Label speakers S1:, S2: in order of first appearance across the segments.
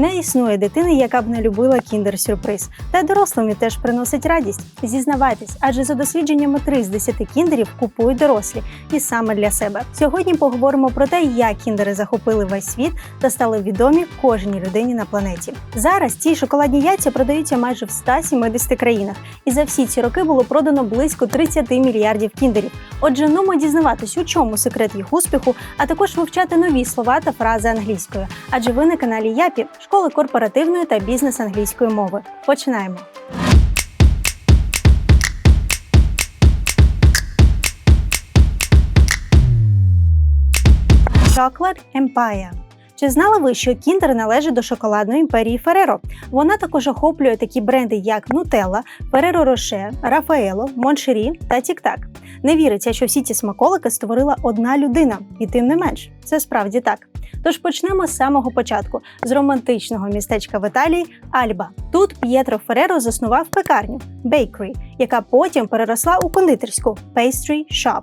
S1: Не існує дитини, яка б не любила кіндер-сюрприз. Та дорослим і теж приносить радість. Зізнавайтесь, адже за дослідженнями 3 з 10 кіндерів купують дорослі і саме для себе. Сьогодні поговоримо про те, як кіндери захопили весь світ та стали відомі кожній людині на планеті. Зараз ці шоколадні яйця продаються майже в 170 країнах, і за всі ці роки було продано близько 30 мільярдів кіндерів. Отже, ну ми дізнаватись, у чому секрет їх успіху, а також вивчати нові слова та фрази англійською. Адже ви на каналі Япі школи корпоративної та бізнес англійської мови. Починаємо. Chocolate Empire. Чи знали ви, що Кіндер належить до шоколадної імперії Фереро? Вона також охоплює такі бренди, як Нутелла, Фереро Роше, Рафаело, Моншері та Тік-Так. Не віриться, що всі ці смаколики створила одна людина, і тим не менш, це справді так. Тож почнемо з самого початку з романтичного містечка в Італії Альба. Тут П'єтро Фереро заснував пекарню Bakery, яка потім переросла у кондитерську Pastry Shop.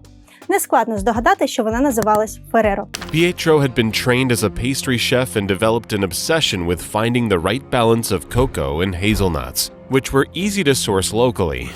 S1: Нескладно здогадати, що вона називалась Фереро.
S2: Pietro had been trained as a pastry chef and developed an obsession with finding the right balance of cocoa and hazelnuts, which were easy to source locally.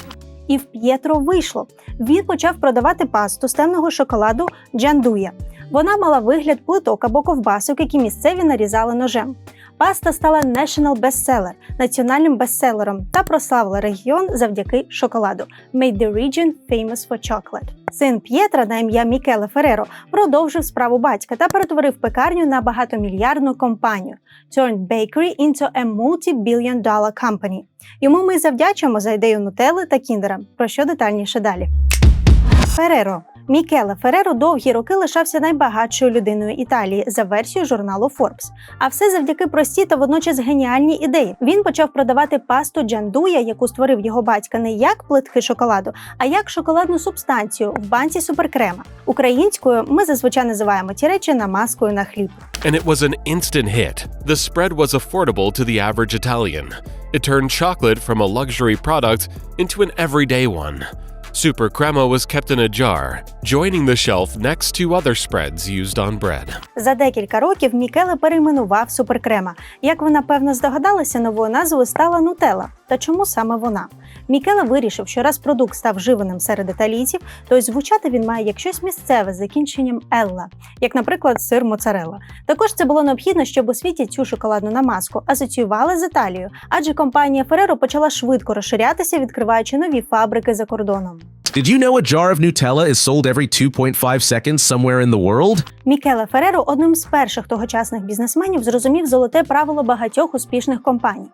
S1: І в П'єтро вийшло. Він почав продавати пасту з темного шоколаду Джандуя. Вона мала вигляд плиток або ковбасок, які місцеві нарізали ножем. Паста стала national bestseller, національним бестселером та прославила регіон завдяки шоколаду. Made the region famous for chocolate. Син П'єтра на ім'я Мікеле Фереро продовжив справу батька та перетворив пекарню на багатомільярдну компанію. Turned bakery into a multi-billion dollar company. Йому ми завдячуємо за ідею Нутелли та Кіндера, про що детальніше далі. Фереро Мікеле Фереро довгі роки лишався найбагатшою людиною Італії за версією журналу Forbes. А все завдяки простій та водночас геніальній ідеї. Він почав продавати пасту джандуя, яку створив його батька, не як плитки шоколаду, а як шоколадну субстанцію в банці суперкрема. Українською ми зазвичай називаємо ті речі намазкою на хліб.
S2: And it was an instant hit. The spread was affordable to the average Italian. It turned chocolate from a luxury product into an everyday one. Super Crema was kept in a jar, joining the shelf next to other spreads used on bread.
S1: За декілька років Мікеле перейменував суперкрема. Як ви напевно здогадалися, новою назвою стала Нутелла. Та чому саме вона? Мікеле вирішив, що раз продукт став вживаним серед італійців, то й звучати він має як щось місцеве з закінченням Елла, як, наприклад, сир моцарелла. Також це було необхідно, щоб у світі цю шоколадну намазку асоціювали з Італією, адже компанія Ferrero почала швидко розширятися, відкриваючи нові фабрики за кордоном.
S3: Did you know a jar of Nutella is sold every 2.5 seconds somewhere in the world?
S1: Мікеле Фереро одним з перших тогочасних бізнесменів зрозумів золоте правило багатьох успішних компаній.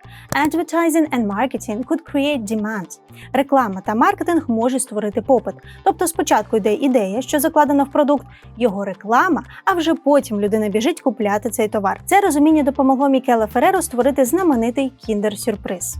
S1: Advertising and marketing could create demand. Реклама та маркетинг можуть створити попит. Тобто спочатку йде ідея, що закладена в продукт, його реклама, а вже потім людина біжить купляти цей товар. Це розуміння допомогло Мікеле Фереро створити знаменитий кіндер-сюрприз.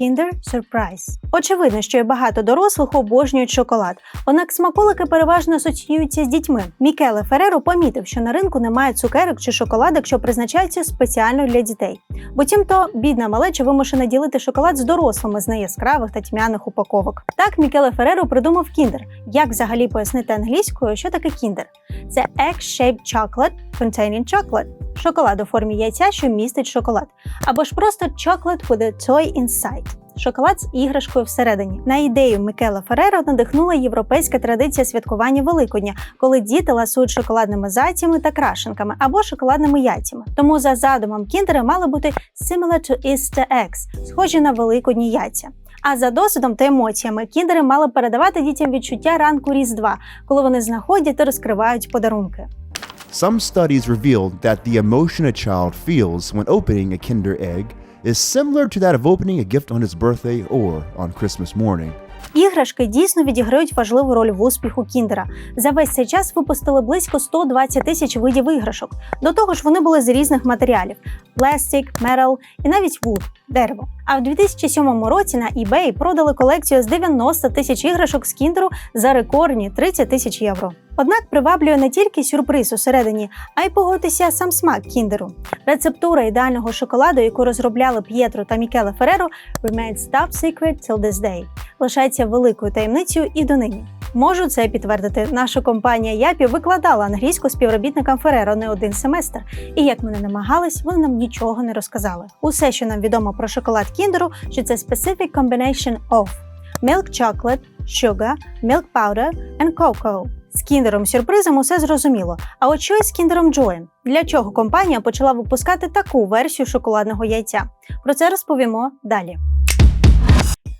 S1: Kinder Surprise. Очевидно, що і багато дорослих обожнюють шоколад. Однак смаколики переважно асоціюються з дітьми. Мікеле Фереро помітив, що на ринку немає цукерок чи шоколадок, що призначаються спеціально для дітей. Буцім то бідна малеча вимушена ділити шоколад з дорослими з неяскравих та тьмяних упаковок. Так Мікеле Фереро придумав кіндер. Як взагалі пояснити англійською, що таке кіндер? Це egg-shaped chocolate containing chocolate. Шоколад у формі яйця, що містить шоколад. Або ж просто chocolate with a toy inside. Шоколад з іграшкою всередині. На ідею Микела Фереро надихнула європейська традиція святкування Великодня, коли діти ласують шоколадними зайцями та крашенками або шоколадними яйцями. Тому за задумом кіндери мали бути similar to Easter eggs, схожі на великодні яйця. А за досвідом та емоціями кіндери мали передавати дітям відчуття ранку Різдва, коли вони знаходять та розкривають подарунки.
S4: Some studies revealed that the emotion a child feels when opening a Kinder Egg is similar to that of opening a gift on his birthday or on Christmas morning.
S1: Іграшки дійсно відіграють важливу роль в успіху Кіндера. За весь цей час випустили близько 120 тисяч видів іграшок. До того ж, вони були з різних матеріалів: пластик, метал і навіть вуд дерево. А в 2007 році на eBay продали колекцію з 90 тисяч іграшок з кіндеру за рекордні 30 тисяч євро. Однак приваблює не тільки сюрприз усередині, а й погодитися сам смак кіндеру. Рецептура ідеального шоколаду, яку розробляли П'єтро та Мікеле Фереро, remains top secret till this day. Лишається великою таємницею і донині. Можу це підтвердити. Наша компанія Япі викладала англійську співробітникам Фереро не один семестр, і як ми не намагались, вони нам нічого не розказали. Усе, що нам відомо про шоколад Кіндеру, що це specific combination of milk chocolate, sugar, milk powder and cocoa. З кіндером сюрпризом усе зрозуміло. А от що із кіндером Joy? Для чого компанія почала випускати таку версію шоколадного яйця? Про це розповімо далі.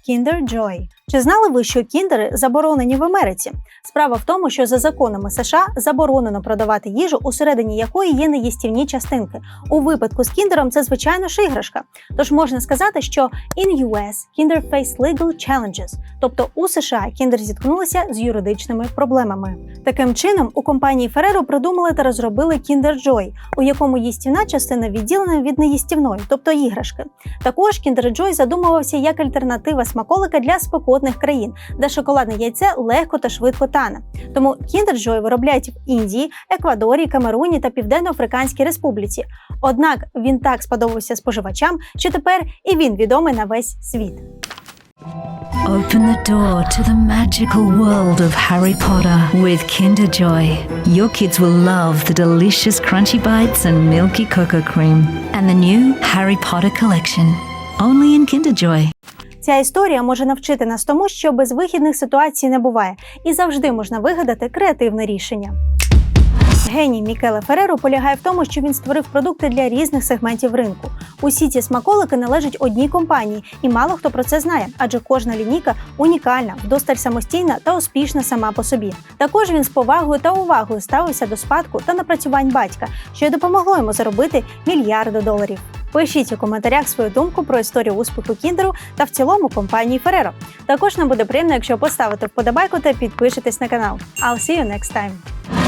S1: Kinder Joy. Чи знали ви, що кіндери заборонені в Америці? Справа в тому, що за законами США заборонено продавати їжу, усередині якої є неїстівні частинки. У випадку з кіндером це звичайно ж іграшка. Тож можна сказати, що in US Kinder face legal challenges, тобто у США кіндер зіткнулися з юридичними проблемами. Таким чином, у компанії Ferrero придумали та розробили Kinder Joy, у якому їстівна частина відділена від неїстівної, тобто іграшки. Також Kinder Joy задумувався як альтернатива смаколика для спекотних країн, де шоколадне яйце легко та швидко тане. Тому Kinder Joy виробляють в Індії, Еквадорі, Камеруні та Південно-Африканській Республіці. Однак він так сподобався споживачам, що тепер і він відомий на весь світ.
S5: Open the door to the magical world of Harry Potter with Kinder Joy. Your kids will love the delicious crunchy bites and milky cocoa cream. And the new Harry Potter collection. Only in Kinder Joy.
S1: Ця історія може навчити нас тому, що безвихідних ситуацій не буває, і завжди можна вигадати креативне рішення. Геній Мікеле Фереро полягає в тому, що він створив продукти для різних сегментів ринку. Усі ці смаколики належать одній компанії, і мало хто про це знає, адже кожна лінійка унікальна, вдосталь самостійна та успішна сама по собі. Також він з повагою та увагою ставився до спадку та напрацювань батька, що й допомогло йому заробити мільярди доларів. Пишіть у коментарях свою думку про історію успіху Кіндеру та в цілому компанії Ferrero. Також нам буде приємно, якщо поставите вподобайку та підпишетесь на канал. I'll see you next time!